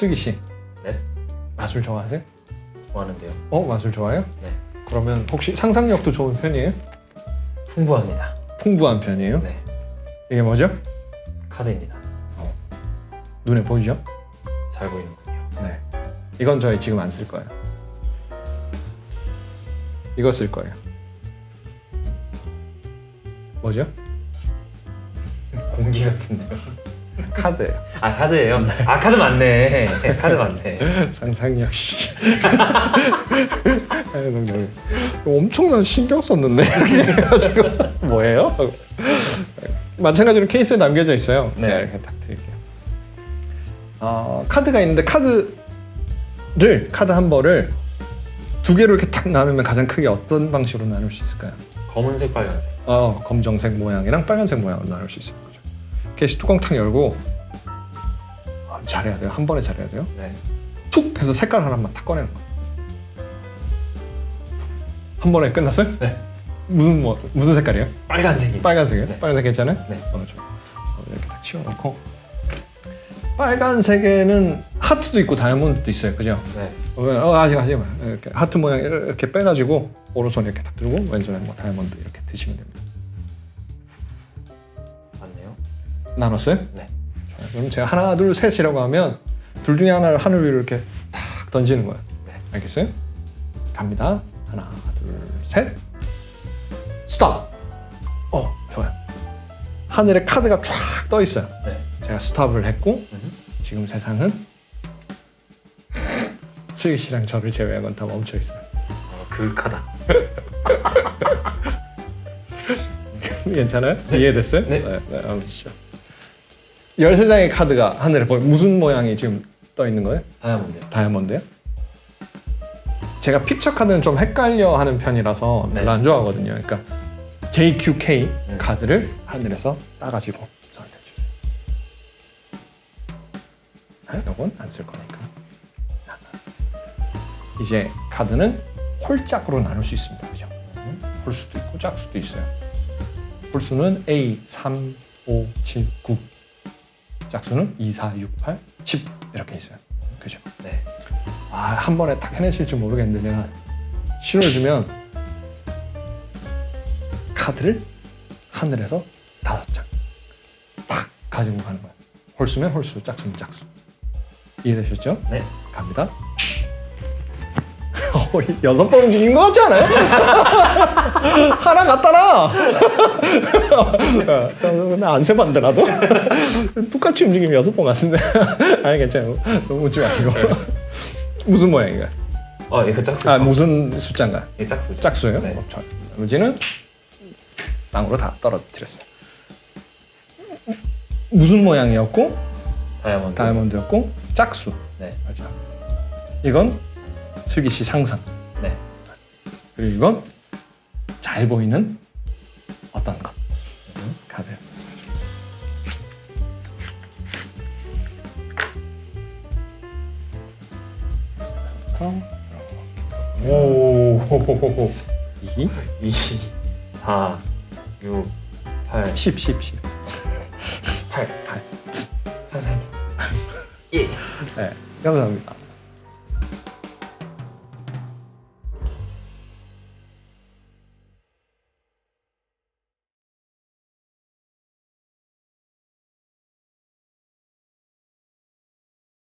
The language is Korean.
슬기 씨. 네. 마술 좋아하세요? 좋아하는데요. 어 마술 좋아해요? 네. 그러면 혹시 상상력도 좋은 편이에요? 풍부합니다. 풍부한 편이에요? 네. 이게 뭐죠? 카드입니다. 눈에 보이죠? 잘 보이는군요. 네. 이건 저희 지금 안 쓸 거예요. 이거 쓸 거예요. 뭐죠? 공기 같은데요. 카드예요. 아 카드예요. 아 카드 맞네. 카드 맞네. 상상력 씨. 아유, 엄청난 신경 썼는데 그래가지고 뭐예요? 마찬가지로 케이스에 남겨져 있어요. 네. 네, 이렇게 딱 드릴게요. 어, 카드가 있는데 카드를 카드 한 벌을 두 개로 이렇게 탁 나누면 가장 크게 어떤 방식으로 나눌 수 있을까요? 검은색 빨간색. 어, 검정색 모양이랑 빨간색 모양으로 나눌 수 있을 거 죠. 케이스 뚜껑 탁 열고 아, 잘해야 돼요. 한 번에 잘해야 돼요. 네. 툭 해서 색깔 하나만 탁 꺼내는 거. 한 번에 끝났어요? 네. 무슨 뭐 무슨 색깔이에요? 빨간색이. 빨간색이요? 네. 빨간색 괜찮아요? 네. 어, 좋아. 어, 이렇게 딱 치워놓고 빨간색에는 하트도 있고 다이아몬드도 있어요, 그죠? 네. 어, 어 아직 아직 이렇게 하트 모양 이렇게 빼가지고 오른손 이렇게 딱 들고 왼손에 뭐 다이아몬드 이렇게 드시면 됩니다. 나눴어요? 네. 좋아요. 그럼 제가 하나 둘 셋이라고 하면 둘 중에 하나를 하늘 위로 이렇게 탁 던지는 거예요. 네. 알겠어요? 갑니다. 하나, 둘, 셋. 스톱. 어, 좋아요. 하늘에 카드가 쫙 떠 있어요. 네. 제가 스톱을 했고 음. 지금 세상은 슬기 씨랑 저를 제외하고는 다 멈춰 있어요. 어, 그 카다. 괜찮아요? 이해됐어요? 네. 네, 네 한번 보시죠. 13장의 카드가 하늘에 보여 무슨 모양이 지금 떠 있는 거예요? 다이아몬드요. 다이아몬드요? 제가 픽처 카드는 좀 헷갈려 하는 편이라서 네. 별로 안 좋아하거든요. 그러니까 JQK 음. 카드를 하늘에서 따가지고 저한테 주세요. 네, 이건 안 쓸 거니까. 이제 카드는 홀짝으로 나눌 수 있습니다. 그죠? 음. 홀수도 있고 짝수도 있어요. 홀수는 A, 3, 5, 7, 9. 짝수는 2, 4, 6, 8, 10 이렇게 있어요. 그죠? 네. 아, 한 번에 딱 해내실지 모르겠는데 제가 신호를 주면 카드를 하늘에서 다섯 장 딱 가지고 가는 거예요. 홀수면 홀수, 짝수면 짝수. 이해되셨죠? 네. 갑니다. 어, 이 여섯 번 움직인 거 같지 않아요? 하나 갖다 놔. 나안 세봤는데라도 똑같이 움직이면 여섯 번 같은데. 아니 괜찮아요. 너무 웃지 마시고. 무슨 모양인가요? 어 이거 짝수. 아 무슨 숫자인가? 이게 짝수. 짝수예요? 네. 어, 저- 나머지는 땅으로 다 떨어뜨렸어요. 무슨 모양이었고 다이아몬드. 다이아몬드였고 짝수. 네. 맞아. 이건 슬기 씨 상상. 네. 그리고 이건 잘 보이는 어떤 것 음. 카드. 오. 2, 2, 4, 6, 8, 10, 10, 10. 8. 8. 선생님. 예. 네, 감사합니다.